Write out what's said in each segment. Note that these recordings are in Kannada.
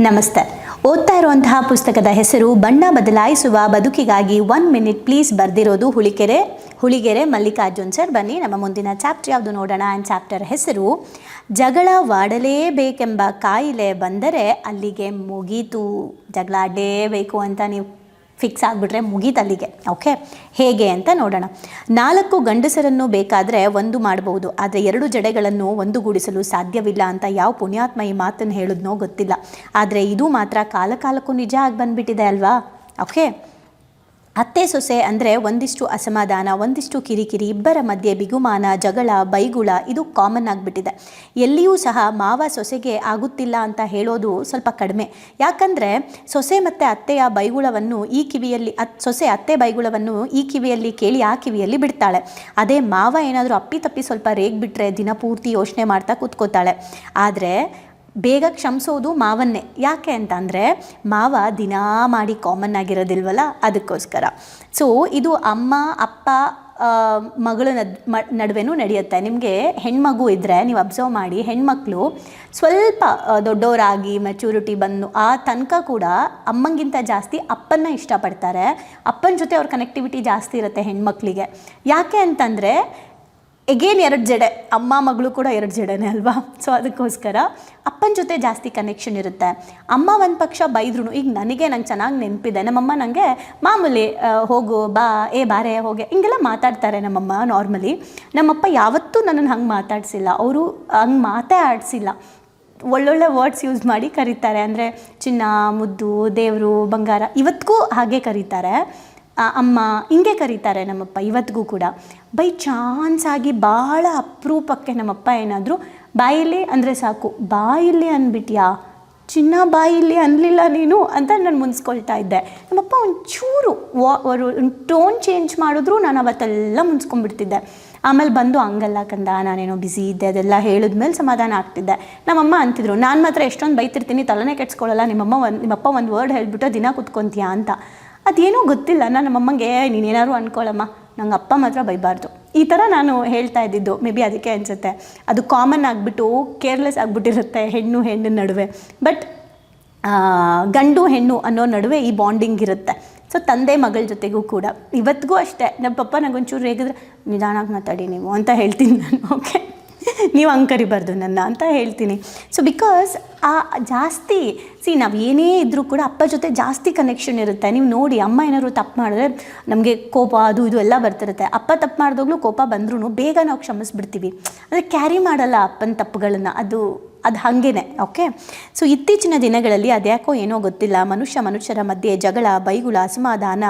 ನಮಸ್ತೆ. ಓದ್ತಾ ಇರುವಂತಹ ಪುಸ್ತಕದ ಹೆಸರು ಬಣ್ಣ ಬದಲಾಯಿಸುವ ಬದುಕಿಗಾಗಿ ಒನ್ ಮಿನಿಟ್ ಪ್ಲೀಸ್ ಬರೆದಿರೋದು ಹುಳಿಕೆರೆ. ಹುಳಿಗೆರೆ ಮಲ್ಲಿಕಾರ್ಜುನ್ ಸರ್ ಬನ್ನಿ, ನಮ್ಮ ಮುಂದಿನ ಚಾಪ್ಟರ್ ಯಾವುದು ನೋಡೋಣ? ಆ್ಯಂಡ್ ಚಾಪ್ಟರ್ ಹೆಸರು ಜಗಳವಾಡಲೇಬೇಕೆಂಬ ಕಾಯಿಲೆ ಬಂದರೆ ಅಲ್ಲಿಗೆ ಮುಗೀತು. ಜಗಳ ಆಡಲೇಬೇಕು ಅಂತ ನೀವು ಫಿಕ್ಸ್ ಆಗಿಬಿಟ್ರೆ ಮುಗೀತಲ್ಲಿಗೆ ಓಕೆ ಹೇಗೆ ಅಂತ ನೋಡೋಣ. ನಾಲ್ಕು ಗಂಡಸರನ್ನು ಬೇಕಾದರೆ ಒಂದು ಮಾಡಬಹುದು ಆದರೆ ಎರಡು ಜಡೆಗಳನ್ನು ಒಂದುಗೂಡಿಸಲು ಸಾಧ್ಯವಿಲ್ಲ ಅಂತ ಯಾವ ಪುಣ್ಯಾತ್ಮ ಈ ಮಾತನ್ನು ಹೇಳಿದ್ನೋ ಗೊತ್ತಿಲ್ಲ. ಆದರೆ ಇದು ಮಾತ್ರ ಕಾಲ ಕಾಲಕ್ಕೂ ನಿಜ ಆಗಿ ಬಂದ್ಬಿಟ್ಟಿದೆ ಅಲ್ವಾ? ಓಕೆ ಅತ್ತೆ ಸೊಸೆ ಅಂದರೆ ಒಂದಿಷ್ಟು ಅಸಮಾಧಾನ, ಒಂದಿಷ್ಟು ಕಿರಿಕಿರಿ, ಇಬ್ಬರ ಮಧ್ಯೆ ಬಿಗುಮಾನ, ಜಗಳ, ಬೈಗುಳ ಇದು ಕಾಮನ್ ಆಗಿಬಿಟ್ಟಿದೆ. ಎಲ್ಲಿಯೂ ಸಹ ಮಾವ ಸೊಸೆಗೆ ಆಗುತ್ತಿಲ್ಲ ಅಂತ ಹೇಳೋದು ಸ್ವಲ್ಪ ಕಡಿಮೆ. ಯಾಕಂದರೆ ಸೊಸೆ ಮತ್ತು ಅತ್ತೆಯ ಬೈಗುಳವನ್ನು ಈ ಕಿವಿಯಲ್ಲಿ, ಅತ್, ಸೊಸೆ ಅತ್ತೆ ಬೈಗುಳವನ್ನು ಈ ಕಿವಿಯಲ್ಲಿ ಕೇಳಿ ಆ ಕಿವಿಯಲ್ಲಿ ಬಿಡ್ತಾಳೆ. ಅದೇ ಮಾವ ಏನಾದರೂ ಅಪ್ಪಿ ತಪ್ಪಿ ಸ್ವಲ್ಪ ರೇಗ್ ಬಿಟ್ಟರೆ ದಿನ ಪೂರ್ತಿ ಯೋಚನೆ ಮಾಡ್ತಾ ಕೂತ್ಕೋತಾಳೆ ಆದರೆ ಬೇಗ ಕ್ಷಮಿಸೋದು ಮಾವನ್ನೇ. ಯಾಕೆ ಅಂತಂದರೆ ಮಾವ ದಿನಾ ಮಾಡಿ ಕಾಮನ್ ಆಗಿರೋದಿಲ್ವಲ್ಲ, ಅದಕ್ಕೋಸ್ಕರ. ಸೊ ಇದು ಅಮ್ಮ, ಅಪ್ಪ ಮಗಳ ನಡುವೆನೂ ನಡೆಯುತ್ತೆ. ನಿಮಗೆ ಹೆಣ್ಮಗು ಇದ್ದರೆ ನೀವು ಅಬ್ಸರ್ವ್ ಮಾಡಿ, ಹೆಣ್ಮಕ್ಳು ಸ್ವಲ್ಪ ದೊಡ್ಡವರಾಗಿ ಮೆಚುರಿಟಿ ಬಂದು, ಆ ತನಕ ಕೂಡ ಅಮ್ಮಂಗಿಂತ ಜಾಸ್ತಿ ಅಪ್ಪನ್ನ ಇಷ್ಟಪಡ್ತಾರೆ. ಅಪ್ಪನ ಜೊತೆ ಅವ್ರ ಕನೆಕ್ಟಿವಿಟಿ ಜಾಸ್ತಿ ಇರುತ್ತೆ ಹೆಣ್ಮಕ್ಳಿಗೆ. ಯಾಕೆ ಅಂತಂದರೆ ಎಗೇನ್ ಎರಡು ಜಡೆ, ಅಮ್ಮ ಮಗಳು ಕೂಡ ಎರಡು ಜಡೆನೇ ಅಲ್ವಾ? ಸೊ ಅದಕ್ಕೋಸ್ಕರ ಅಪ್ಪನ ಜೊತೆ ಜಾಸ್ತಿ ಕನೆಕ್ಷನ್ ಇರುತ್ತೆ. ಅಮ್ಮ ಒಂದು ಪಕ್ಷ ಬೈದ್ರು ಈಗ ನನಗೆ ನಂಗೆ ಚೆನ್ನಾಗಿ ನೆನಪಿದೆ. ನಮ್ಮಮ್ಮ ನನಗೆ ಮಾಮೂಲಿ ಹೋಗು, ಬಾ, ಏ, ಬಾರೆ, ಹೋಗೆ. ಹಿಂಗೆಲ್ಲ ಮಾತಾಡ್ತಾರೆ ನಮ್ಮಮ್ಮ ನಾರ್ಮಲಿ ನಮ್ಮಪ್ಪ ಯಾವತ್ತೂ ನನ್ನನ್ನು ಹಂಗೆ ಮಾತಾಡಿಸಿಲ್ಲ. ಅವರು ಹಂಗೆ ಮಾತೇ ಆಡಿಸಿಲ್ಲ. ಒಳ್ಳೊಳ್ಳೆ ವರ್ಡ್ಸ್ ಯೂಸ್ ಮಾಡಿ ಕರೀತಾರೆ. ಅಂದರೆ ಚಿನ್ನ, ಮುದ್ದು, ದೇವರು, ಬಂಗಾರ ಇವತ್ತಿಗೂ ಹಾಗೆ ಕರೀತಾರೆ. ಅಮ್ಮ, ಹಿಂಗೆ ಕರೀತಾರೆ ನಮ್ಮಪ್ಪ, ಇವತ್ತಿಗೂ ಕೂಡ. ಬೈ ಚಾನ್ಸ್ ಆಗಿ ಭಾಳ ಅಪರೂಪಕ್ಕೆ ನಮ್ಮಪ್ಪ ಏನಾದರೂ, ಬಾಯಿಲಿ ಅಂದರೆ ಸಾಕು, ಬಾಯಿಲಿ ಅಂದ್ಬಿಟ್ಯಾ ಚಿನ್ನ ಬಾಯಿಲಿ ಅನ್ನಲಿಲ್ಲ ನೀನು ಅಂತ ನಾನು ಮುನ್ಸ್ಕೊಳ್ತಾ ಇದ್ದೆ. ನಮ್ಮಪ್ಪ ಒಂಚೂರು ವಾ ಒಂದು ಟೋನ್ ಚೇಂಜ್ ಮಾಡಿದ್ರು ನಾನು ಅವತ್ತೆಲ್ಲ ಮುನ್ಸ್ಕೊಂಡ್ಬಿಡ್ತಿದ್ದೆ. ಆಮೇಲೆ ಬಂದು ಹಂಗಲ್ಲ ಕಂದ, ನಾನೇನೋ ಬ್ಯುಸಿ ಇದ್ದೆ, ಅದೆಲ್ಲ ಹೇಳಿದ್ಮೇಲೆ ಸಮಾಧಾನ ಆಗ್ತಿದ್ದೆ. ನಮ್ಮಮ್ಮ ಅಂತಿದ್ರು, ನಾನು ಮಾತ್ರ ಎಷ್ಟೊಂದು ಬೈತಿರ್ತೀನಿ, ತಲೆನೇ ಕೆಡ್ಸ್ಕೊಳ್ಳಲ್ಲ ನಿಮ್ಮಮ್ಮ ಒಂದು, ನಿಮ್ಮಪ್ಪ ಒಂದು ವರ್ಡ್ ಹೇಳಿಬಿಟ್ಟು ದಿನ ಕುತ್ಕೊಂತೀಯಾ ಅಂತ. ಅದೇನೋ ಗೊತ್ತಿಲ್ಲ. ನಾನು ನಮ್ಮಮ್ಮಂಗೆ ನೀನೇನಾದ್ರು ಅನ್ಕೊಳ್ಳಮ್ಮ ನಂಗೆ ಅಪ್ಪ ಮಾತ್ರ ಬೈಬಾರ್ದು. ಈ ಥರ ನಾನು ಹೇಳ್ತಾ ಇದ್ದಿದ್ದು. ಮೇ ಬಿ ಅದಕ್ಕೆ ಅನಿಸುತ್ತೆ. ಅದು ಕಾಮನ್ ಆಗಿಬಿಟ್ಟು ಕೇರ್ಲೆಸ್ ಆಗಿಬಿಟ್ಟಿರುತ್ತೆ ಹೆಣ್ಣು ಹೆಣ್ಣಿನ ನಡುವೆ. ಬಟ್ ಗಂಡು, ಹೆಣ್ಣು ಅನ್ನೋ ನಡುವೆ ಈ ಬಾಂಡಿಂಗ್ ಇರುತ್ತೆ. ಸೊ ತಂದೆ, ಮಗಳ ಜೊತೆಗೂ ಕೂಡ. ಇವತ್ತಿಗೂ ಅಷ್ಟೇ. ನಮ್ಮ ಪಪ್ಪ ನಂಗೊಂಚೂರು ಹೇಗಿದ್ರೆ ನಿಧಾನಾಗಿ ಮಾತಾಡಿ ನೀವು ಅಂತ ಹೇಳ್ತೀನಿ ನಾನು. ಓಕೆ ನೀವು ಅಂಕರಿಬಾರ್ದು ಕರಿಬಾರ್ದು ನನ್ನ ಅಂತ ಹೇಳ್ತೀನಿ. ಸೊ ಬಿಕಾಸ್ ಆ ಜಾಸ್ತಿ ಸಿ ನಾವು ಏನೇ ಇದ್ದರೂ ಕೂಡ ಅಪ್ಪ ಜೊತೆ ಜಾಸ್ತಿ ಕನೆಕ್ಷನ್ ಇರುತ್ತೆ. ನೀವು ನೋಡಿ ಅಮ್ಮ ಏನಾದ್ರು ತಪ್ಪು ಮಾಡಿದ್ರೆ ನಮಗೆ ಕೋಪ, ಅದು ಇದು ಎಲ್ಲ ಬರ್ತಿರುತ್ತೆ. ಅಪ್ಪ ತಪ್ಪು ಮಾಡಿದಾಗಲೂ ಕೋಪ ಬಂದ್ರೂ ಬೇಗ ನಾವು ಕ್ಷಮಿಸ್ಬಿಡ್ತೀವಿ. ಅಂದರೆ ಕ್ಯಾರಿ ಮಾಡಲ್ಲ ಅಪ್ಪನ ತಪ್ಪುಗಳನ್ನು. ಅದು ಅದು ಹಾಗೇನೆ ಓಕೆ ಸೊ ಇತ್ತೀಚಿನ ದಿನಗಳಲ್ಲಿ ಅದ್ಯಾಕೋ ಏನೋ ಗೊತ್ತಿಲ್ಲ. ಮನುಷ್ಯ ಮನುಷ್ಯರ ಮಧ್ಯೆ ಜಗಳ, ಬೈಗುಳ, ಅಸಮಾಧಾನ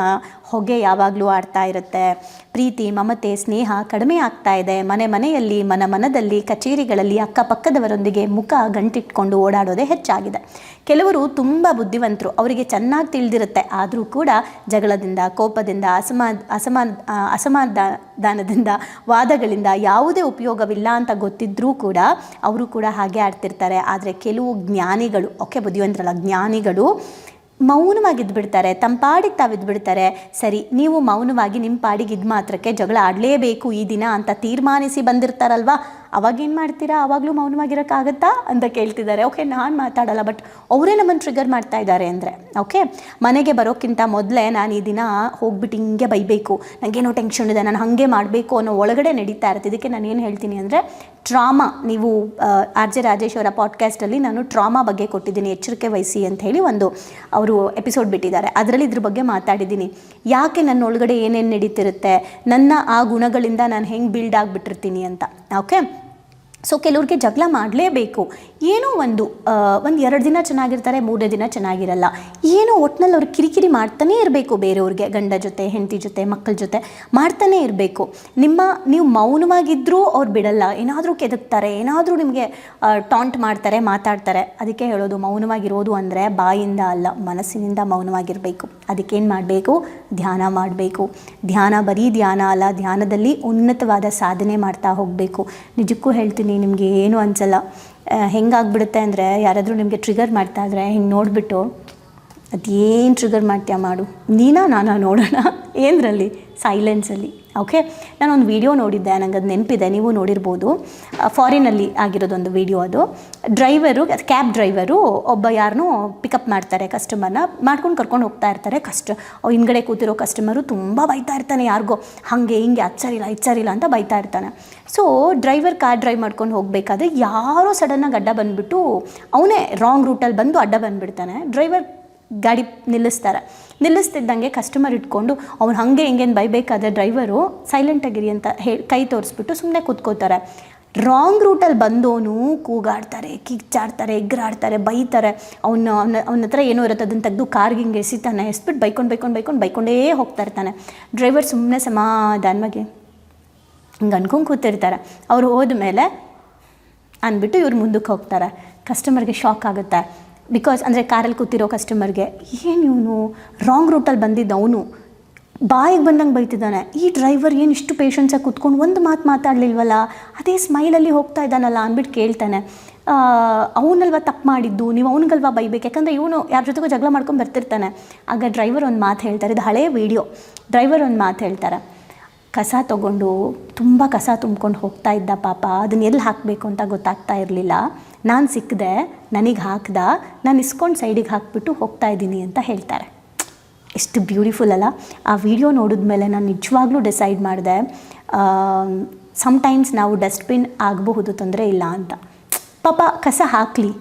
ಹೊಗೆ ಯಾವಾಗಲೂ ಆಡ್ತಾ ಇರುತ್ತೆ. ಪ್ರೀತಿ, ಮಮತೆ, ಸ್ನೇಹ ಕಡಿಮೆ ಆಗ್ತಾ ಇದೆ. ಮನೆ ಮನೆಯಲ್ಲಿ, ಮನ ಮನದಲ್ಲಿ, ಕಚೇರಿಗಳಲ್ಲಿ ಅಕ್ಕಪಕ್ಕದವರೊಂದಿಗೆ ಮುಖ ಗಂಟಿಟ್ಕೊಂಡು ಓಡಾಡೋದೇ ಹೆಚ್ಚಾಗಿದೆ. ಕೆಲವರು ತುಂಬ ಬುದ್ಧಿವಂತರು. ಅವರಿಗೆ ಚೆನ್ನಾಗಿ ತಿಳಿದಿರುತ್ತೆ. ಆದರೂ ಕೂಡ ಜಗಳದಿಂದ, ಕೋಪದಿಂದ, ಅಸಮಾ ಅಸಮಾ ಅಸಮಾಧಾನದಿಂದ, ವಾದಗಳಿಂದ ಯಾವುದೇ ಉಪಯೋಗವಿಲ್ಲ ಅಂತ ಗೊತ್ತಿದ್ರೂ ಕೂಡ ಅವರು ಕೂಡ ಹಾಗೆ ಆಡ್ತಿರ್ತಾರೆ. ಆದರೆ ಕೆಲವು ಜ್ಞಾನಿಗಳು, ಓಕೆ ಬುದ್ಧಿವಂತರಲ್ಲ, ಜ್ಞಾನಿಗಳು ಮೌನವಾಗಿದ್ದು ಬಿಡ್ತಾರೆ ತಮ್ಮ ಪಾಡಿಗೆ ತಾವಿದ್ಬಿಡ್ತಾರೆ. ಸರಿ, ನೀವು ಮೌನವಾಗಿ ನಿಮ್ಮ ಪಾಡಿಗೆ ಇದು ಮಾತ್ರಕ್ಕೆ ಜಗಳ ಆಡಲೇಬೇಕು ಈ ದಿನ ಅಂತ ತೀರ್ಮಾನಿಸಿ ಬಂದಿರ್ತಾರಲ್ವಾ? ಅವಾಗ ಏನು ಮಾಡ್ತೀರಾ? ಅವಾಗಲೂ ಮೌನವಾಗಿರೋಕ್ಕಾಗತ್ತಾ? ಅಂತ ಕೇಳ್ತಿದ್ದಾರೆ. ಓಕೆ ನಾನು ಮಾತಾಡಲ್ಲ ಬಟ್ ಅವರೇ ನಮ್ಮನ್ನು ಟ್ರಿಗರ್ ಮಾಡ್ತಾ ಇದ್ದಾರೆ ಅಂದರೆ. ಓಕೆ ಮನೆಗೆ ಬರೋಕ್ಕಿಂತ ಮೊದಲೇ ನಾನು ಈ ದಿನ ಹೋಗ್ಬಿಟ್ಟು ಹಿಂಗೆ ಬೈಬೇಕು. ನನಗೇನೋ ಟೆನ್ಷನ್ ಇದೆ, ನಾನು ಹಾಗೆ ಮಾಡಬೇಕು ಅನ್ನೋ ಒಳಗಡೆ ನಡೀತಾ ಇರುತ್ತೆ. ಇದಕ್ಕೆ ನಾನು ಏನು ಹೇಳ್ತೀನಿ ಅಂದರೆ ಟ್ರಾಮಾ ನೀವು ಆರ್ ಜೆ ರಾಜೇಶ್ ಅವರ ಪಾಡ್ಕಾಸ್ಟಲ್ಲಿ ನಾನು ಟ್ರಾಮಾ ಬಗ್ಗೆ ಕೊಟ್ಟಿದ್ದೀನಿ. ಎಚ್ಚರಿಕೆ ವಹಿಸಿ ಅಂತ ಹೇಳಿ ಒಂದು ಅವರು ಎಪಿಸೋಡ್ ಬಿಟ್ಟಿದ್ದಾರೆ. ಅದರಲ್ಲಿ ಇದ್ರ ಬಗ್ಗೆ ಮಾತಾಡಿದ್ದೀನಿ. ಯಾಕೆ ನನ್ನ ಒಳಗಡೆ ಏನೇನು ನಡೀತಿರುತ್ತೆ? ನನ್ನ ಆ ಗುಣಗಳಿಂದ ನಾನು ಹೆಂಗೆ ಬಿಲ್ಡ್ ಆಗಿಬಿಟ್ಟಿರ್ತೀನಿ ಅಂತ. ಓಕೆ ಸೊ ಕೆಲವ್ರಿಗೆ ಜಗಳ ಮಾಡಲೇಬೇಕು. ಏನೋ ಒಂದು ಒಂದು ಎರಡು ದಿನ ಚೆನ್ನಾಗಿರ್ತಾರೆ ಮೂರನೇ ದಿನ ಚೆನ್ನಾಗಿರಲ್ಲ. ಏನೋ ಒಟ್ನಲ್ಲಿ ಅವ್ರು ಕಿರಿಕಿರಿ ಮಾಡ್ತಾನೇ ಇರಬೇಕು ಬೇರೆಯವ್ರಿಗೆ, ಗಂಡ ಜೊತೆ, ಹೆಂಡತಿ ಜೊತೆ, ಮಕ್ಕಳ ಜೊತೆ ಮಾಡ್ತಾನೇ ಇರಬೇಕು. ನಿಮ್ಮ, ನೀವು ಮೌನವಾಗಿದ್ದರೂ ಅವ್ರು ಬಿಡಲ್ಲ. ಏನಾದರೂ ಕೆದಕ್ತಾರೆ, ಏನಾದರೂ ನಿಮಗೆ ಟಾಂಟ್ ಮಾಡ್ತಾರೆ, ಮಾತಾಡ್ತಾರೆ. ಅದಕ್ಕೆ ಹೇಳೋದು ಮೌನವಾಗಿರೋದು ಅಂದರೆ ಬಾಯಿಂದ ಅಲ್ಲ, ಮನಸ್ಸಿನಿಂದ ಮೌನವಾಗಿರಬೇಕು. ಅದಕ್ಕೇನು ಮಾಡಬೇಕು? ಧ್ಯಾನ ಮಾಡಬೇಕು. ಧ್ಯಾನ ಬರೀ ಧ್ಯಾನ ಅಲ್ಲ, ಧ್ಯಾನದಲ್ಲಿ ಉನ್ನತವಾದ ಸಾಧನೆ ಮಾಡ್ತಾ ಹೋಗಬೇಕು. ನಿಜಕ್ಕೂ ಹೇಳ್ತೀನಿ ನಿಮಗೆ ಏನೂ ಅನಿಸಲ್ಲ. ಹೆಂಗಾಗ್ಬಿಡುತ್ತೆ ಅಂದರೆ ಯಾರಾದರೂ ನಿಮಗೆ ಟ್ರಿಗರ್ ಮಾಡ್ತಾ ಇದ್ರೆ ಹಿಂಗೆ ನೋಡಿಬಿಟ್ಟು, ಅದೇನು ಟ್ರಿಗರ್ ಮಾಡ್ತೀಯ ಮಾಡು. ನೀನಾ ನಾನು ನೋಡೋಣ ಏನರಲ್ಲಿ? ಸೈಲೆನ್ಸಲ್ಲಿ ಓಕೆ ನಾನೊಂದು ವಿಡಿಯೋ ನೋಡಿದ್ದೆ ನನಗೆ ಅದು ನೆನಪಿದೆ, ನೀವು ನೋಡಿರ್ಬೋದು. ಫಾರಿನಲ್ಲಿ ಆಗಿರೋದೊಂದು ವಿಡಿಯೋ ಅದು. ಡ್ರೈವರು ಕ್ಯಾಬ್ ಡ್ರೈವರು ಒಬ್ಬ ಯಾರನ್ನೂ ಪಿಕಪ್ ಮಾಡ್ತಾರೆ ಕಸ್ಟಮರ್ನ ಮಾಡ್ಕೊಂಡು ಕರ್ಕೊಂಡು ಹೋಗ್ತಾ ಇರ್ತಾರೆ ಅವ್ ಹಿಂದ್ಗಡೆ ಕೂತಿರೋ ಕಸ್ಟಮರು ತುಂಬ ಬೈತಾ ಇರ್ತಾನೆ ಯಾರಿಗೋ. ಹಾಗೆ ಹಿಂಗೆ ಹಚ್ಚರಿಲ್ಲ ಇಚ್ಚರಿಲ್ಲ ಅಂತ ಬೈತಾ ಇರ್ತಾನೆ. ಸೊ ಡ್ರೈವರ್ ಕಾರ್ ಡ್ರೈವ್ ಮಾಡ್ಕೊಂಡು ಹೋಗಬೇಕಾದ್ರೆ ಯಾರೋ ಸಡನ್ನಾಗಿ ಅಡ್ಡ ಬಂದುಬಿಟ್ಟು ಅವನೇ ರಾಂಗ್ ರೂಟಲ್ಲಿ ಬಂದು ಅಡ್ಡ ಬಂದುಬಿಡ್ತಾನೆ. ಡ್ರೈವರ್ ಗಾಡಿ ನಿಲ್ಲಿಸ್ತಾರೆ. ನಿಲ್ಲಿಸ್ತಿದ್ದಂಗೆ ಕಸ್ಟಮರ್ ಇಟ್ಕೊಂಡು ಅವ್ನು ಹಾಗೆ ಹಿಂಗೇನು ಬೈಬೇಕಾದ್ರೆ ಡ್ರೈವರು ಸೈಲೆಂಟಾಗಿರಿ ಅಂತ ಹೇಳಿ ಕೈ ತೋರಿಸ್ಬಿಟ್ಟು ಸುಮ್ಮನೆ ಕೂತ್ಕೋತಾರೆ ರಾಂಗ್ ರೂಟಲ್ಲಿ ಬಂದವನು ಕೂಗಾಡ್ತಾರೆ ಕಿಚ್ಚಾಡ್ತಾರೆ ಎಗ್ರಾಡ್ತಾರೆ, ಬೈತಾರೆ. ಅವನು, ಅವನ ಅವನ ಹತ್ರ ಏನೋ ಇರುತ್ತೆ ಅದನ್ನು ತೆಗೆದು ಕಾರ್ಗೆ ಹಿಂಗೆ ಎಸಿತಾನೆ ಎಸ್ಬಿಟ್ಟು ಬೈಕೊಂಡು ಬೈಕೊಂಡು ಬೈಕೊಂಡು ಬೈಕೊಂಡೇ ಹೋಗ್ತಾ ಇರ್ತಾನೆ. ಡ್ರೈವರ್ ಸುಮ್ಮನೆ ಸಮಾಧಾನವಾಗಿ ಹಿಂಗೆ ಅನ್ಕೊಂಡು ಕೂತಿರ್ತಾರೆ. ಅವ್ರು ಹೋದ್ಮೇಲೆ ಅಂದ್ಬಿಟ್ಟು ಇವ್ರು ಮುಂದಕ್ಕೆ ಹೋಗ್ತಾರೆ. ಕಸ್ಟಮರ್ಗೆ ಶಾಕ್ ಆಗುತ್ತೆ. ಬಿಕಾಸ್ ಅಂದರೆ ಕಾರಲ್ಲಿ ಕೂತಿರೋ ಕಸ್ಟಮರ್ಗೆ ಏನು ಇವನು? ರಾಂಗ್ ರೂಟಲ್ಲಿ ಬಂದಿದ್ದ ಅವನು? ಬಾಯಿಗೆ ಬಂದಂಗೆ ಬೈತಿದ್ದಾನೆ. ಈ ಡ್ರೈವರ್ ಏನು ಇಷ್ಟು ಪೇಷನ್ಸಾಗಿ ಕೂತ್ಕೊಂಡು ಒಂದು ಮಾತು ಮಾತಾಡಲಿಲ್ವಲ್ಲ? ಅದೇ ಸ್ಮೈಲಲ್ಲಿ ಹೋಗ್ತಾ ಇದ್ದಾನಲ್ಲ? ಅಂದ್ಬಿಟ್ಟು ಕೇಳ್ತಾನೆ. ಅವನಲ್ವ ತಪ್ಪು ಮಾಡಿದ್ದು? ನೀವು ಅವನಿಗಲ್ವಾ ಬೈಬೇಕು? ಯಾಕಂದರೆ ಇವನು ಯಾರ ಜೊತೆಗೂ ಜಗಳ ಮಾಡ್ಕೊಂಡು ಬರ್ತಿರ್ತಾನೆ. ಆಗ ಡ್ರೈವರ್ ಒಂದು ಮಾತು ಹೇಳ್ತಾರೆ. ಇದು ಹಳೆಯ ವೀಡಿಯೋ ಡ್ರೈವರ್ ಒಂದು ಮಾತು ಹೇಳ್ತಾರೆ. ಕಸ ತಗೊಂಡು ತುಂಬ ಕಸ ತುಂಬ್ಕೊಂಡು ಹೋಗ್ತಾ ಇದ್ದ ಪಾಪ, ಅದನ್ನ ಎಲ್ಲಿ ಹಾಕಬೇಕು ಅಂತ ಗೊತ್ತಾಗ್ತಾ ಇರಲಿಲ್ಲ. ನಾನು ಸಿಕ್ಕದೆ ನನಗೆ ಹಾಕ್ದ, ನಾನು ಇಸ್ಕೊಂಡು ಸೈಡಿಗೆ ಹಾಕ್ಬಿಟ್ಟು ಹೋಗ್ತಾ ಇದ್ದೀನಿ ಅಂತ ಹೇಳ್ತಾರೆ. ಎಷ್ಟು ಬ್ಯೂಟಿಫುಲ್ ಅಲ್ಲ. ಆ ವಿಡಿಯೋ ನೋಡಿದ ಮೇಲೆ ನಾನು ನಿಜವಾಗ್ಲೂ ಡಿಸೈಡ್ ಮಾಡಿದೆ ಸಮ್ಟೈಮ್ಸ್ ನಾವು ಡಸ್ಟ್ಬಿನ್ ಆಗಬಹುದು, ತೊಂದರೆ ಇಲ್ಲ ಅಂತ. ಪಾಪ ಕಸ ಹಾಕಲಿ.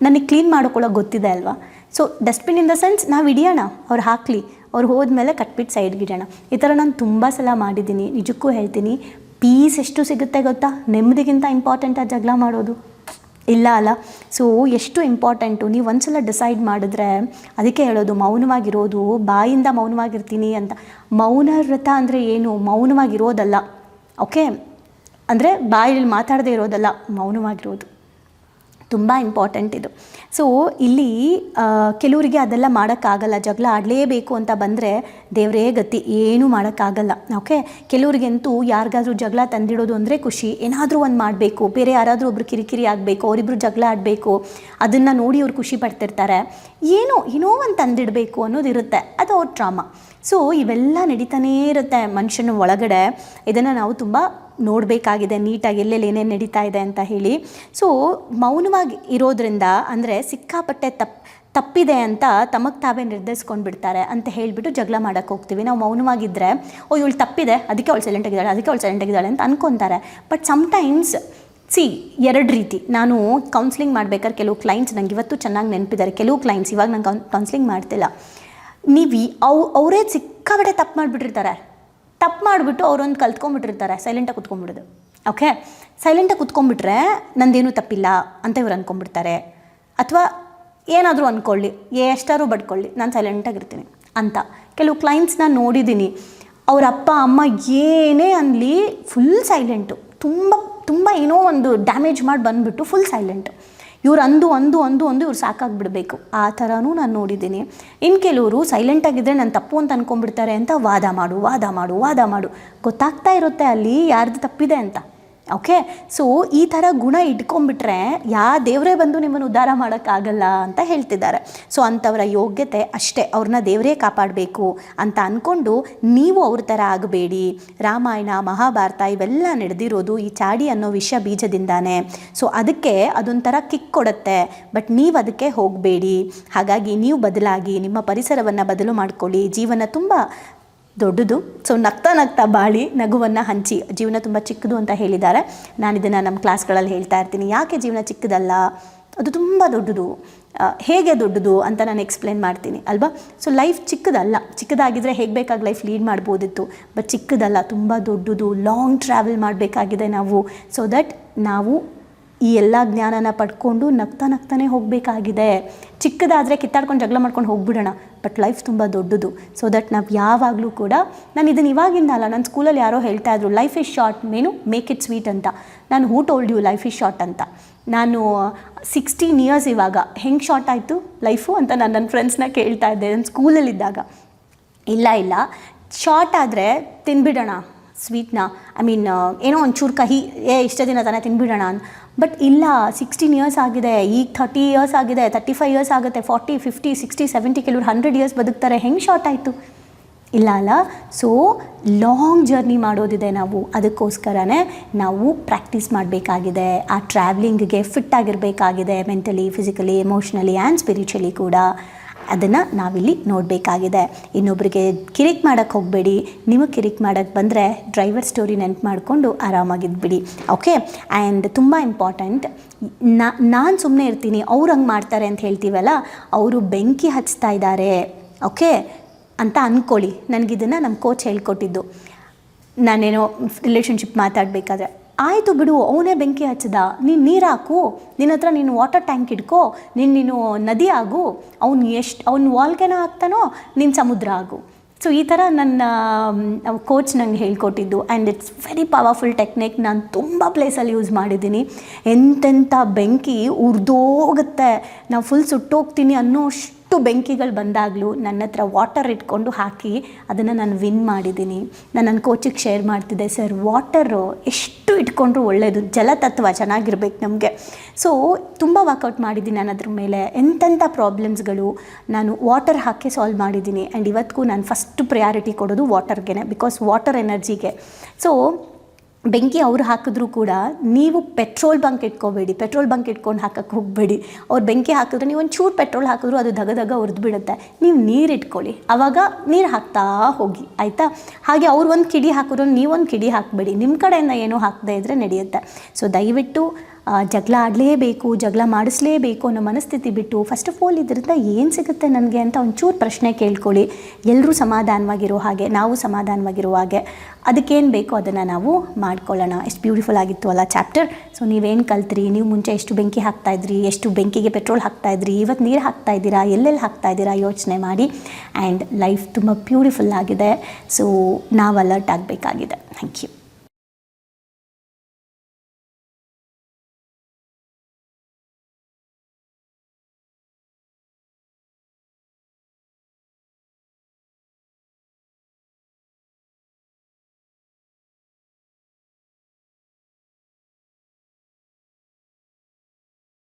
ನನಗೆ ಕ್ಲೀನ್ ಮಾಡ್ಕೊಳ್ಳೋಕೆ ಗೊತ್ತಿದೆ ಅಲ್ವಾ? So dustbin in the sense ನಾವು ಹಿಡಿಯೋಣ, ಅವ್ರು ಹಾಕಲಿ, ಅವ್ರು ಹೋದ್ಮೇಲೆ ಕಟ್ಬಿಟ್ಟು ಸೈಡ್ಗೆ ಇಡೋಣ. ಈ ಥರ ನಾನು ತುಂಬ ಸಲ ಮಾಡಿದ್ದೀನಿ, ನಿಜಕ್ಕೂ ಹೇಳ್ತೀನಿ. ಪೀಸ್ ಎಷ್ಟು ಸಿಗುತ್ತೆ ಗೊತ್ತಾ? ನೆಮ್ಮದಿಗಿಂತ ಇಂಪಾರ್ಟೆಂಟ್ ಆ ಜಗಳ ಮಾಡೋದು. ಇಲ್ಲ ಅಲ್ಲ. ಸೊ ಎಷ್ಟು ಇಂಪಾರ್ಟೆಂಟು ನೀವು ಒಂದ್ಸಲ ಡಿಸೈಡ್ ಮಾಡಿದ್ರೆ, ಅದಕ್ಕೆ ಹೇಳೋದು, ಮೌನವಾಗಿರೋದು, ಬಾಯಿಂದ ಮೌನವಾಗಿರ್ತೀನಿ ಅಂತ. ಮೌನ ವ್ರತ ಅಂದರೆ ಏನು? ಮೌನವಾಗಿರೋದಲ್ಲ. ಓಕೆ ಅಂದರೆ ಬಾಯಲ್ಲಿ ಮಾತಾಡದೇ ಇರೋದಲ್ಲ, ಮೌನವಾಗಿರೋದು. ತುಂಬ ಇಂಪಾರ್ಟೆಂಟ್ ಇದು. ಸೊ ಇಲ್ಲಿ ಕೆಲವರಿಗೆ ಅದೆಲ್ಲ ಮಾಡೋಕ್ಕಾಗಲ್ಲ, ಜಗಳ ಆಡಲೇಬೇಕು ಅಂತ ಬಂದರೆ ದೇವರೇ ಗತಿ, ಏನೂ ಮಾಡೋಕ್ಕಾಗಲ್ಲ ಓಕೆ ಕೆಲವ್ರಿಗಂತೂ ಯಾರಿಗಾದ್ರೂ ಜಗಳ ತಂದಿಡೋದು ಅಂದರೆ ಖುಷಿ. ಏನಾದರೂ ಒಂದು ಮಾಡಬೇಕು, ಬೇರೆ ಯಾರಾದರೂ ಒಬ್ರು ಕಿರಿಕಿರಿ ಆಗಬೇಕು, ಅವರಿಬ್ರು ಜಗಳ ಆಡಬೇಕು, ಅದನ್ನು ನೋಡಿ ಅವ್ರು ಖುಷಿ ಪಡ್ತಿರ್ತಾರೆ. ಏನೋ ಏನೋ ಒಂದು ತಂದಿಡಬೇಕು ಅನ್ನೋದಿರುತ್ತೆ, ಅದು ಅವ್ರ ಡ್ರಾಮಾ ಸೊ ಇವೆಲ್ಲ ನಡೀತಾನೇ ಇರುತ್ತೆ ಮನುಷ್ಯನ ಒಳಗಡೆ. ಇದನ್ನು ನಾವು ತುಂಬ ನೋಡಬೇಕಾಗಿದೆ, ನೀಟಾಗಿ ಎಲ್ಲೆಲ್ಲಿ ಏನೇನು ನಡೀತಾ ಇದೆ ಅಂತ ಹೇಳಿ. ಸೊ ಮೌನವಾಗಿ ಇರೋದ್ರಿಂದ ಅಂದರೆ ಸಿಕ್ಕಾಪಟ್ಟೆ ತಪ್ಪು ತಪ್ಪಿದೆ ಅಂತ ತಮಗೆ ತಾವೇ ನಿರ್ಧರಿಸ್ಕೊಂಡು ಬಿಡ್ತಾರೆ ಅಂತ ಹೇಳಿಬಿಟ್ಟು ಜಗಳ ಮಾಡೋಕ್ಕೆ ಹೋಗ್ತೀವಿ. ನಾವು ಮೌನವಾಗಿದ್ದರೆ ಓ, ಇವಳು ತಪ್ಪಿದೆ, ಅದಕ್ಕೆ ಅವಳು ಸೈಲೆಂಟ್ ಆಗಿದ್ದಾಳೆ, ಅದಕ್ಕೆ ಅವಳು ಸೈಲೆಂಟ್ ಆಗಿದ್ದಾಳೆ ಅಂತ ಅನ್ಕೊತಾರೆ. ಬಟ್ ಸಮ್ಟೈಮ್ಸ್ ಸಿ ಎರಡು ರೀತಿ. ನಾನು ಕೌನ್ಸಿಲಿಂಗ್ ಮಾಡಬೇಕಾದ್ರೆ ಕೆಲವು ಕ್ಲೈಂಟ್ಸ್ ನಂಗೆ ಇವತ್ತು ಚೆನ್ನಾಗಿ ನೆನಪಿದ್ದಾರೆ ಕೆಲವು ಕ್ಲೈಂಟ್ಸ್ ಇವಾಗ ನಂಗೆ ಕೌನ್ಸಿಲಿಂಗ್ ಮಾಡ್ತಿಲ್ಲ. ನೀವು ಅವು, ಅವರೇ ಸಿಕ್ಕಾಪಟ್ಟೆ ತಪ್ಪು ಮಾಡಿಬಿಟ್ಟಿರ್ತಾರೆ. ತಪ್ಪು ಮಾಡಿಬಿಟ್ಟು ಅವರೊಂದು ಕಲ್ತ್ಕೊಂಡ್ಬಿಟ್ಟಿರ್ತಾರೆ ಸೈಲೆಂಟಾಗಿ ಕುತ್ಕೊಂಡ್ಬಿಡೋದು ಓಕೆ ಸೈಲೆಂಟಾಗಿ ಕುತ್ಕೊಂಡ್ಬಿಟ್ರೆ ನಂದೇನೂ ತಪ್ಪಿಲ್ಲ ಅಂತ ಇವ್ರು ಅಂದ್ಕೊಂಡ್ಬಿಡ್ತಾರೆ ಅಥವಾ ಏನಾದರೂ ಅಂದ್ಕೊಳ್ಳಿ ಎಷ್ಟಾದ್ರೂ ಬಡ್ಕೊಳ್ಳಿ, ನಾನು ಸೈಲೆಂಟಾಗಿರ್ತೀನಿ ಅಂತ. ಕೆಲವು ಕ್ಲೈಂಟ್ಸ್ನ ನೋಡಿದ್ದೀನಿ, ಅವ್ರ ಅಪ್ಪ, ಅಮ್ಮ ಏನೇ ಅನ್ನಲಿ ಫುಲ್ ಸೈಲೆಂಟು ತುಂಬ ತುಂಬ ಏನೋ ಒಂದು ಡ್ಯಾಮೇಜ್ ಮಾಡಿ ಬಂದುಬಿಟ್ಟು ಫುಲ್ ಸೈಲೆಂಟು ಇವ್ರು ಅಂದು ಅಂದು ಅಂದು ಅಂದು ಇವ್ರು ಸಾಕಾಗ್ಬಿಡ್ಬೇಕು. ಆ ಥರನೂ ನಾನು ನೋಡಿದ್ದೀನಿ. ಇನ್ನು ಕೆಲವರು ಸೈಲೆಂಟಾಗಿದ್ದರೆ ನಾನು ತಪ್ಪು ಅಂತ ಅಂದ್ಕೊಂಡ್ಬಿಡ್ತಾರೆ ಅಂತ ವಾದ ಮಾಡು ವಾದ ಮಾಡು ವಾದ ಮಾಡು. ಗೊತ್ತಾಗ್ತಾ ಇರುತ್ತೆ ಅಲ್ಲಿ ಯಾರ್ದು ತಪ್ಪಿದೆ ಅಂತ. ಓಕೆ ಸೊ ಈ ಥರ ಗುಣ ಇಟ್ಕೊಂಡ್ಬಿಟ್ರೆ ಯಾ ದೇವರೇ ಬಂದು ನಿಮ್ಮನ್ನು ಉದ್ಧಾರ ಮಾಡೋಕ್ಕಾಗಲ್ಲ ಅಂತ ಹೇಳ್ತಿದ್ದಾರೆ. ಸೊ ಅಂಥವರ ಯೋಗ್ಯತೆ ಅಷ್ಟೇ. ಅವ್ರನ್ನ ದೇವರೇ ಕಾಪಾಡಬೇಕು ಅಂತ ಅಂದ್ಕೊಂಡು ನೀವು ಅವ್ರ ಥರ ಆಗಬೇಡಿ. ರಾಮಾಯಣ, ಮಹಾಭಾರತ ಇವೆಲ್ಲ ನಡೆದಿರೋದು ಈ ಚಾಡಿ ಅನ್ನೋ ವಿಷ ಬೀಜದಿಂದಾನೇ. ಸೊ ಅದಕ್ಕೆ ಅದೊಂಥರ ಕಿಕ್ ಕೊಡುತ್ತೆ. ಬಟ್ ನೀವು ಅದಕ್ಕೆ ಹೋಗಬೇಡಿ. ಹಾಗಾಗಿ ನೀವು ಬದಲಾಗಿ ನಿಮ್ಮ ಪರಿಸರವನ್ನು ಬದಲು ಮಾಡ್ಕೊಳ್ಳಿ. ಜೀವನ ತುಂಬ ದೊಡ್ಡದು. ಸೊ ನಗ್ತಾ ನಗ್ತಾ ಬಾಳಿ, ನಗುವನ್ನು ಹಂಚಿ, ಜೀವನ ತುಂಬ ಚಿಕ್ಕದು ಅಂತ ಹೇಳಿದ್ದಾರೆ. ನಾನು ಇದನ್ನು ನಮ್ಮ ಕ್ಲಾಸ್ಗಳಲ್ಲಿ ಹೇಳ್ತಾ ಇರ್ತೀನಿ. ಯಾಕೆ ಜೀವನ ಚಿಕ್ಕದಲ್ಲ? ಅದು ತುಂಬ ದೊಡ್ಡದು. ಹೇಗೆ ದೊಡ್ಡದು ಅಂತ ನಾನು ಎಕ್ಸ್ಪ್ಲೇನ್ ಮಾಡ್ತೀನಿ, ಅಲ್ವಾ? ಸೊ ಲೈಫ್ ಚಿಕ್ಕದಲ್ಲ. ಚಿಕ್ಕದಾಗಿದ್ದರೆ ಹೇಗೆ ಬೇಕಾಗಿ ಲೈಫ್ ಲೀಡ್ ಮಾಡ್ಬೋದಿತ್ತು. ಬಟ್ ಚಿಕ್ಕದಲ್ಲ, ತುಂಬ ದೊಡ್ಡದು. ಲಾಂಗ್ ಟ್ರಾವೆಲ್ ಮಾಡಬೇಕಾಗಿದೆ ನಾವು. ಸೊ ದಟ್ ನಾವು ಈ ಎಲ್ಲ ಜ್ಞಾನನ ಪಡ್ಕೊಂಡು ನಗ್ತಾ ನಗ್ತಾನೆ ಹೋಗಬೇಕಾಗಿದೆ. ಚಿಕ್ಕದಾದರೆ ಕಿತ್ತಾಡ್ಕೊಂಡು ಜಗಳ ಮಾಡ್ಕೊಂಡು ಹೋಗ್ಬಿಡೋಣ. ಬಟ್ ಲೈಫ್ ತುಂಬ ದೊಡ್ಡದು. ಸೊ ದಟ್ ನಾವು ಯಾವಾಗಲೂ ಕೂಡ, ನಾನು ಇದನ್ನು ಇವಾಗಿಂದ ಅಲ್ಲ ನನ್ನ ಸ್ಕೂಲಲ್ಲಿ ಯಾರೋ ಹೇಳ್ತಾ ಇದ್ರು life is short man make it sweet ಅಂತ. ನಾನು who told you life is short ಅಂತ. ನಾನು ಸಿಕ್ಸ್ಟೀನ್ ಇಯರ್ಸ್ ಇವಾಗ, ಹೆಂಗೆ ಶಾರ್ಟ್ ಆಯಿತು ಲೈಫು ಅಂತ ನಾನು ನನ್ನ ಫ್ರೆಂಡ್ಸ್ನ ಕೇಳ್ತಾ ಇದ್ದೆ ನನ್ನ ಸ್ಕೂಲಲ್ಲಿದ್ದಾಗ ಇಲ್ಲ ಇಲ್ಲ. ಶಾರ್ಟ್ ಆದರೆ ತಿನ್ಬಿಡೋಣ ಸ್ವೀಟ್ನ ಐ ಮೀನ್ ಏನೋ ಒಂಚೂರು ಕಹಿ, ಏ, ಇಷ್ಟ ದಿನ ತಾನೇ ತಿನ್ಬಿಡೋಣ ಬಟ್ ಇಲ್ಲ ಸಿಕ್ಸ್ಟೀನ್ ಇಯರ್ಸ್ ಆಗಿದೆ, ಈಗ ಥರ್ಟಿ ಇಯರ್ಸ್ ಆಗಿದೆ ತರ್ಟಿ ಫೈವ್ ಇಯರ್ಸ್ ಆಗುತ್ತೆ ಫಾರ್ಟಿ ಫಿಫ್ಟಿ ಸಿಕ್ಸ್ಟಿ ಸೆವೆಂಟಿ ಕೆಲವ್ರು ಹಂಡ್ರೆಡ್ ಇಯರ್ಸ್ ಬದುಕ್ತಾರೆ, ಹೆಂಗೆ ಶಾರ್ಟ್ ಆಯಿತು? ಇಲ್ಲ ಅಲ್ಲ ಸೊ ಲಾಂಗ್ ಜರ್ನಿ ಮಾಡೋದಿದೆ ನಾವು. ಅದಕ್ಕೋಸ್ಕರನೇ ನಾವು ಪ್ರಾಕ್ಟೀಸ್ ಮಾಡಬೇಕಾಗಿದೆ. ಆ ಟ್ರಾವ್ಲಿಂಗ್ಗೆ fit ಆಗಿರಬೇಕಾಗಿದೆ mentally physically emotionally and spiritually ಕೂಡ. ಅದನ್ನು ನಾವಿಲ್ಲಿ ನೋಡಬೇಕಾಗಿದೆ. ಇನ್ನೊಬ್ರಿಗೆ ಕಿರಿಕ್ ಮಾಡೋಕ್ಕೆ ಹೋಗಬೇಡಿ. ನಿಮಗೆ ಕಿರಿಕ್ ಮಾಡೋಕ್ಕೆ ಬಂದರೆ ಡ್ರೈವರ್ ಸ್ಟೋರಿ ನೆನ್ಪು ಮಾಡಿಕೊಂಡು ಆರಾಮಾಗಿದ್ಬಿಡಿ ಓಕೆ ಆ್ಯಂಡ್ ತುಂಬ ಇಂಪಾರ್ಟೆಂಟ್ ನಾನು ಸುಮ್ಮನೆ ಇರ್ತೀನಿ. ಅವ್ರು ಹಂಗೆ ಮಾಡ್ತಾರೆ ಅಂತ ಹೇಳ್ತೀವಲ್ಲ, ಅವರು ಬೆಂಕಿ ಹಚ್ತಾ ಇದ್ದಾರೆ ಓಕೆ ಅಂತ ಅಂದ್ಕೊಳ್ಳಿ ನನಗಿದನ್ನು ನಮ್ಮ ಕೋಚ್ ಹೇಳ್ಕೊಟ್ಟಿದ್ದು. ನಾನೇನೋ ರಿಲೇಷನ್ಶಿಪ್ ಮಾತಾಡಬೇಕಾದ್ರೆ. ಆಯಿತು ಬಿಡು, ಅವನೇ ಬೆಂಕಿ ಹಚ್ಚಿದ. ನೀನು ನೀರು ಹಾಕು ನಿನ್ನ ಹತ್ರ ನೀನು ವಾಟರ್ ಟ್ಯಾಂಕ್ ಇಟ್ಕೋ ನೀನು ನೀನು ನದಿ ಆಗು ಅವ್ನು ಎಷ್ಟು, ಅವ್ನು ವಾಲ್ಗೆನೋ ಆಗ್ತಾನೋ ನಿನ್ನ ಸಮುದ್ರ ಆಗು ಸೊ ಈ ಥರ ನನ್ನ ಕೋಚ್ ನಂಗೆ ಹೇಳ್ಕೊಟ್ಟಿದ್ದು. And it's very powerful technique ನಾನು ತುಂಬ ಪ್ಲೇಸಲ್ಲಿ ಯೂಸ್ ಮಾಡಿದ್ದೀನಿ. ಎಂತೆಂಥ ಬೆಂಕಿ ಉರಿದೋಗುತ್ತೆ. ನಾವು ಫುಲ್ ಸುಟ್ಟೋಗ್ತೀನಿ ಅನ್ನೋ ಅಷ್ಟು ಬೆಂಕಿಗಳು ಬಂದಾಗಲೂ ನನ್ನ ಹತ್ರ ವಾಟರ್ ಇಟ್ಕೊಂಡು ಹಾಕಿ ಅದನ್ನು ನಾನು ವಿನ್ ಮಾಡಿದ್ದೀನಿ. ನಾನು ನನ್ನ ಕೋಚಿಗೆ ಶೇರ್ ಮಾಡ್ತಿದ್ದೆ ಸರ್ ವಾಟರು ಎಷ್ಟು ಇಟ್ಕೊಂಡ್ರು ಒಳ್ಳೆಯದು ಜಲತತ್ವ ಚೆನ್ನಾಗಿರ್ಬೇಕು ನಮಗೆ. ಸೊ ತುಂಬ ವರ್ಕೌಟ್ ಮಾಡಿದ್ದೀನಿ ನಾನು ಅದ್ರ ಮೇಲೆ. ಎಂತೆಂಥ ಪ್ರಾಬ್ಲಮ್ಸ್ಗಳು ನಾನು ವಾಟರ್ ಹಾಕಿ ಸಾಲ್ವ್ ಮಾಡಿದ್ದೀನಿ. ಆ್ಯಂಡ್ ಇವತ್ತಿಗೂ ನಾನು ಫಸ್ಟ್ ಪ್ರಿಯಾರಿಟಿ ಕೊಡೋದು ವಾಟರ್ಗೆ ಬಿಕಾಸ್ ವಾಟರ್ ಎನರ್ಜಿಗೆ ಸೊ ಬೆಂಕಿ ಅವ್ರು ಹಾಕಿದ್ರು ಕೂಡ ನೀವು ಪೆಟ್ರೋಲ್ ಬಂಕ್ ಇಟ್ಕೋಬೇಡಿ, ಪೆಟ್ರೋಲ್ ಬಂಕ್ ಇಟ್ಕೊಂಡು ಹಾಕಕ್ಕೆ ಹೋಗಬೇಡಿ. ಅವ್ರು ಬೆಂಕಿ ಹಾಕಿದ್ರೆ ನೀವು ಒಂಚೂರು ಪೆಟ್ರೋಲ್ ಹಾಕಿದ್ರು ಅದು ಧಗ ಧಗ ಉರಿದು ಬಿಡುತ್ತೆ. ನೀವು ನೀರು ಇಟ್ಕೊಳ್ಳಿ. ಆವಾಗ ನೀರು ಹಾಕ್ತಾ ಹೋಗಿ, ಆಯಿತಾ? ಹಾಗೆ ಅವ್ರು ಒಂದು ಕಿಡಿ ಹಾಕಿದ್ರು, ನೀವೊಂದು ಕಿಡಿ ಹಾಕಬೇಡಿ. ನಿಮ್ಮ ಕಡೆಯಿಂದ ಏನೂ ಹಾಕದೇ ಇದ್ದರೆ ನಡೆಯುತ್ತೆ. ಸೊ ದಯವಿಟ್ಟು ಜಗಳ ಆಡಲೇಬೇಕು, ಜಗಳ ಮಾಡಿಸ್ಲೇಬೇಕು ಅನ್ನೋ ಮನಸ್ಥಿತಿ ಬಿಟ್ಟು ಫಸ್ಟ್ ಆಫ್ ಆಲ್ ಇದರಿಂದ ಏನು ಸಿಗುತ್ತೆ ನನಗೆ ಅಂತ ಒಂಚೂರು ಪ್ರಶ್ನೆ ಕೇಳ್ಕೊಳ್ಳಿ. ಎಲ್ಲರೂ ಸಮಾಧಾನವಾಗಿರೋ ಹಾಗೆ, ನಾವು ಸಮಾಧಾನವಾಗಿರೋ ಹಾಗೆ. ಅದಕ್ಕೇನು ಬೇಕೋ ಅದನ್ನು ನಾವು ಮಾಡ್ಕೊಳ್ಳೋಣ. ಎಷ್ಟು ಬ್ಯೂಟಿಫುಲ್ ಆಗಿತ್ತು ಅಲ್ಲ ಚಾಪ್ಟರ್ ಸೊ ನೀವೇನು ಕಲ್ತ್ರಿ? ನೀವು ಮುಂಚೆ ಎಷ್ಟು ಬೆಂಕಿ ಹಾಕ್ತಾಯಿದ್ರಿ ಎಷ್ಟು ಬೆಂಕಿಗೆ ಪೆಟ್ರೋಲ್ ಹಾಕ್ತಾಯಿದ್ರಿ ಇವತ್ತು ನೀರು ಹಾಕ್ತಾ ಇದ್ದೀರಾ? ಎಲ್ಲೆಲ್ಲಿ ಹಾಕ್ತಾ ಇದ್ದೀರಾ? ಯೋಚನೆ ಮಾಡಿ. ಆ್ಯಂಡ್ ಲೈಫ್ ತುಂಬ ಬ್ಯೂಟಿಫುಲ್ ಆಗಿದೆ. ಸೊ ನಾವು ಅಲರ್ಟ್ ಆಗಬೇಕಾಗಿದೆ. Thank you